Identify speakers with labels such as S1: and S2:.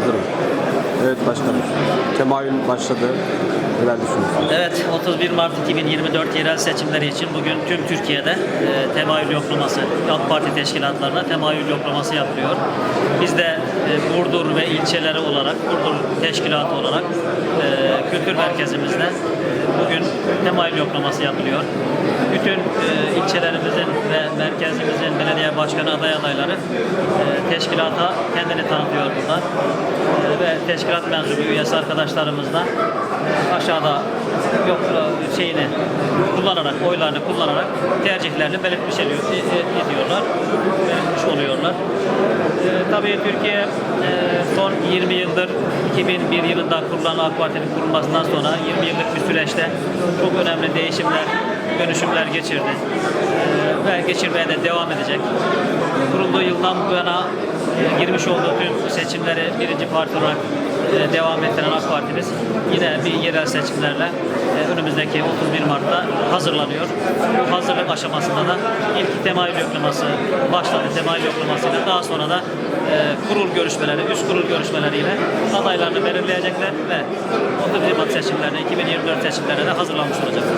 S1: Hazırım. Evet başkanım. Temayül başladı. Neler düşünüyorsunuz?
S2: Evet, 31 Mart 2024 yerel seçimleri için bugün tüm Türkiye'de e, temayül yoklaması, AK Parti teşkilatlarına temayül yoklaması yapılıyor. Biz de e, Burdur ve ilçeleri olarak, Burdur teşkilatı olarak e, kültür merkezimizde bugün temayül yoklaması yapılıyor. Bütün e, belediye başkanı aday adayları e, teşkilata kendini tanıtıyor burada. E, ve teşkilat mensubu üyesi arkadaşlarımızla aşağıda yok e, şeyini kullanarak oylarını kullanarak tercihlerini belirtmiş ediyor, e- e- ediyorlar. Belirtmiş oluyorlar. E, tabii Türkiye e, son 20 yıldır 2001 yılında kurulan AK Parti'nin kurulmasından sonra 20 yıllık bir süreçte çok önemli değişimler, dönüşümler geçirdi. Ve geçirmeye de devam edecek. Kurulduğu yıldan bu yana e, girmiş olduğu tüm seçimleri birinci parti olarak e, devam ettiren AK Parti'miz yine bir yerel seçimlerle e, önümüzdeki 31 Mart'ta hazırlanıyor. Bu hazırlık aşamasında da ilk temayül yoklaması başladı. Temayül yoklamasıyla daha sonra da kurul görüşmeleri, üst kurul görüşmeleriyle adaylarını belirleyecekler ve 31 Mart seçimlerine, 2024 seçimlerine de hazırlanmış olacaklar.